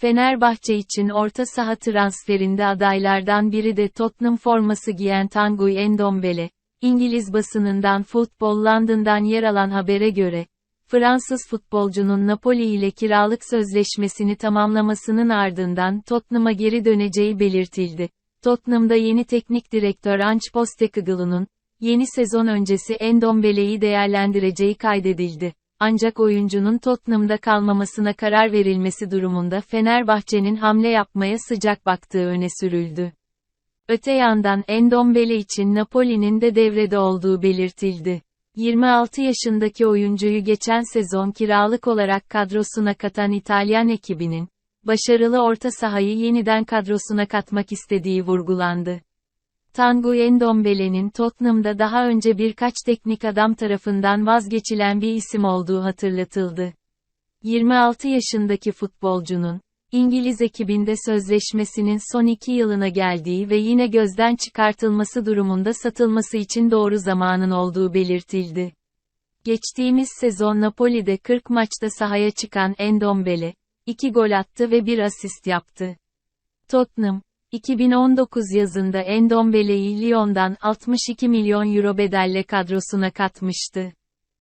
Fenerbahçe için orta saha transferinde adaylardan biri de Tottenham forması giyen Tanguy Endombele. İngiliz basınından Football London'dan yer alan habere göre, Fransız futbolcunun Napoli ile kiralık sözleşmesini tamamlamasının ardından Tottenham'a geri döneceği belirtildi. Tottenham'da yeni teknik direktör Ange Postecoglou'nun, yeni sezon öncesi Endombele'yi değerlendireceği kaydedildi. Ancak oyuncunun Tottenham'da kalmamasına karar verilmesi durumunda Fenerbahçe'nin hamle yapmaya sıcak baktığı öne sürüldü. Öte yandan Endombele için Napoli'nin de devrede olduğu belirtildi. 26 yaşındaki oyuncuyu geçen sezon kiralık olarak kadrosuna katan İtalyan ekibinin, başarılı orta sahayı yeniden kadrosuna katmak istediği vurgulandı. Tanguy Endombele'nin Tottenham'da daha önce birkaç teknik adam tarafından vazgeçilen bir isim olduğu hatırlatıldı. 26 yaşındaki futbolcunun, İngiliz ekibinde sözleşmesinin son iki yılına geldiği ve yine gözden çıkartılması durumunda satılması için doğru zamanın olduğu belirtildi. Geçtiğimiz sezon Napoli'de 40 maçta sahaya çıkan Endombele, 2 gol attı ve 1 asist yaptı. Tottenham, 2019 yazında Endombele'yi Lyon'dan 62 milyon euro bedelle kadrosuna katmıştı.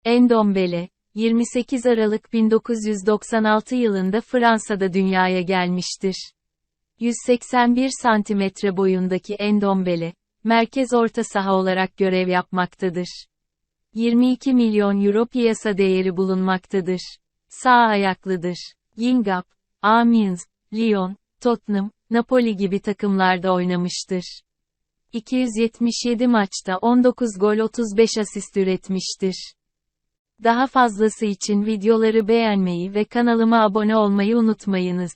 Endombele, 28 Aralık 1996 yılında Fransa'da dünyaya gelmiştir. 181 santimetre boyundaki Endombele, merkez orta saha olarak görev yapmaktadır. 22 milyon euro piyasa değeri bulunmaktadır. Sağ ayaklıdır. Yingap, Amiens, Lyon, Tottenham, Napoli gibi takımlarda oynamıştır. 277 maçta 19 gol 35 asist üretmiştir. Daha fazlası için videoları beğenmeyi ve kanalıma abone olmayı unutmayınız.